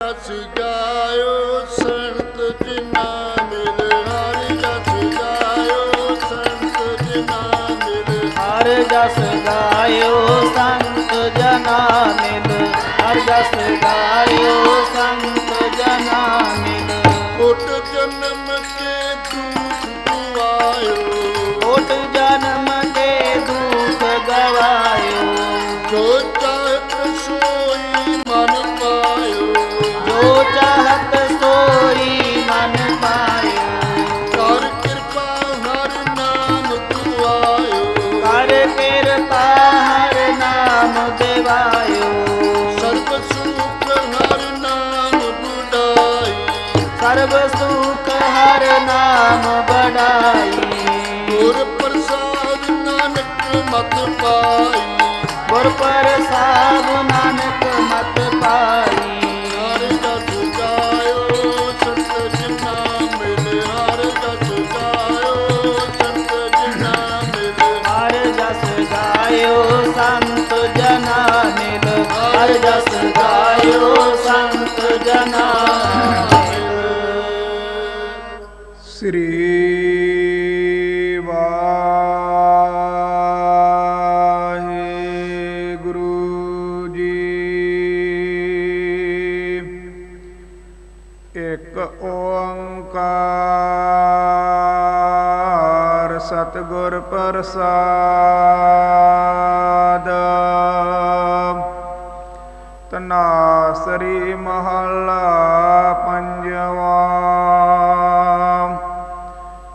ਜਸ ਗਾਇਓ ਸੰਤ ਜਿਨਾ ਮਿਲ ਹਰਿ ਜਸ ਗਾਇਓ ਸੰਤ ਜਿਨਾ ਮਿਲ ਹਰ ਜਸ ਗਾਇਓ ਸੰਤ ਜਨਾ ਮਿਲ ਹਰ ਜਸ ਗਾਇਓ ਸੁਖ ਹਰ ਨਾਮ ਬੜਾਈ ਗੁਰ ਪ੍ਰਸਾਦ ਨਾਨਕ ਮਤ ਪਾਈ ਗੁਰ ਪ੍ਰਸਾਦ ਨਾਨਕ ਮਤ ਪਾਈ ਹਰ ਜਸ ਗਾਇਓ ਸੰਤ ਜਿਨਾ ਮਿਲ ਹਰ ਜਸ ਗਾਇਓ ਸੰਤ ਜਿਨਾ ਮਿਲ ਹਰ ਜਸ ਗਾਇਓ ਸੰਤ ਜਨਾ ਮਿਲ ਹਰ ਜਸ ਗਾਇਓ ਸੰਤ ਜਨਾ ਸ੍ਰੀ ਵਾਹਿਗੁਰੂ ਜੀ। ਇੱਕ ਓੰਕਾਰ ਸਤਿਗੁਰ ਪ੍ਰਸਾਦ। ਤਨਾਸਰੀ ਮਹੱਲਾ ਪੰਜਵਾ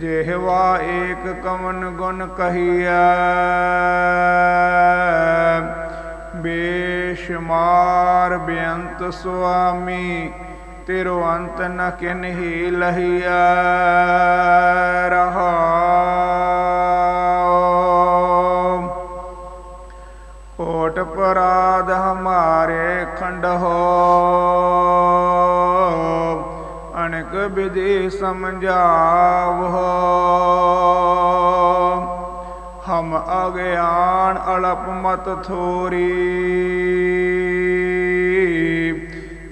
ਜਿਹਵਾ ਏਕ ਕਵਨ ਗੁਣ ਕਹੀਐ। ਬੇਸ਼ਮਾਰ ਬੇਅੰਤ ਸੁਆਮੀ, ਤੇਰੋ ਅੰਤ ਨ ਕਿਨਹੀ ਲਹੀਐ। ਰਹਾਉ। ਕੋਟ ਪਰਾਧ ਹਮਾਰੇ ਖੰਡ ਹੋ ਅਨਕ ਵਿਧੀ ਸਮਝਾਵੋ ਹਮ ਅਗਿਆਨ ਅਲਪ ਮਤ ਥੋਰੀ।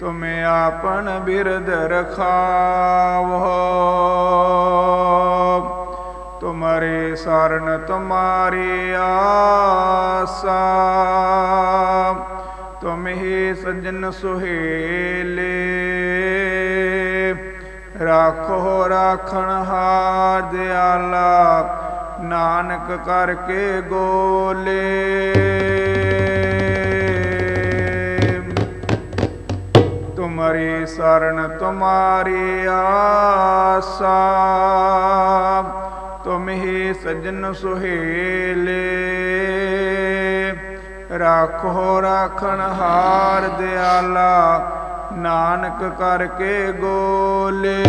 ਤੁਮੇ ਆਪਨ ਬਿਰਧ ਰਖਾਵੋ ਤੁਮਰੇ ਸਰਨ ਤੁਮਾਰੀ ਆਸਾ। ਤੁਮ ਸਜਨ ਸੁਹੇਲੇ। ਰਾਖੋ ਰਾਖਣ ਹਾਰ ਦਿਆਲਾ, ਨਾਨਕ ਕਰਕੇ ਗੋਲੇ। ਤੁਮਰੀ ਸਰਨ, ਤੁਮਾਰੀ ਆਸਾ, ਤੁਮ ਹੀ ਸਜਨ ਸੁਹੇਲੇ। ਰਾਖੋ ਰਾਖਣ ਹਾਰ ਦਿਆਲਾ ਨਾਨਕ ਕਰਕੇ ਗੋਲੇ।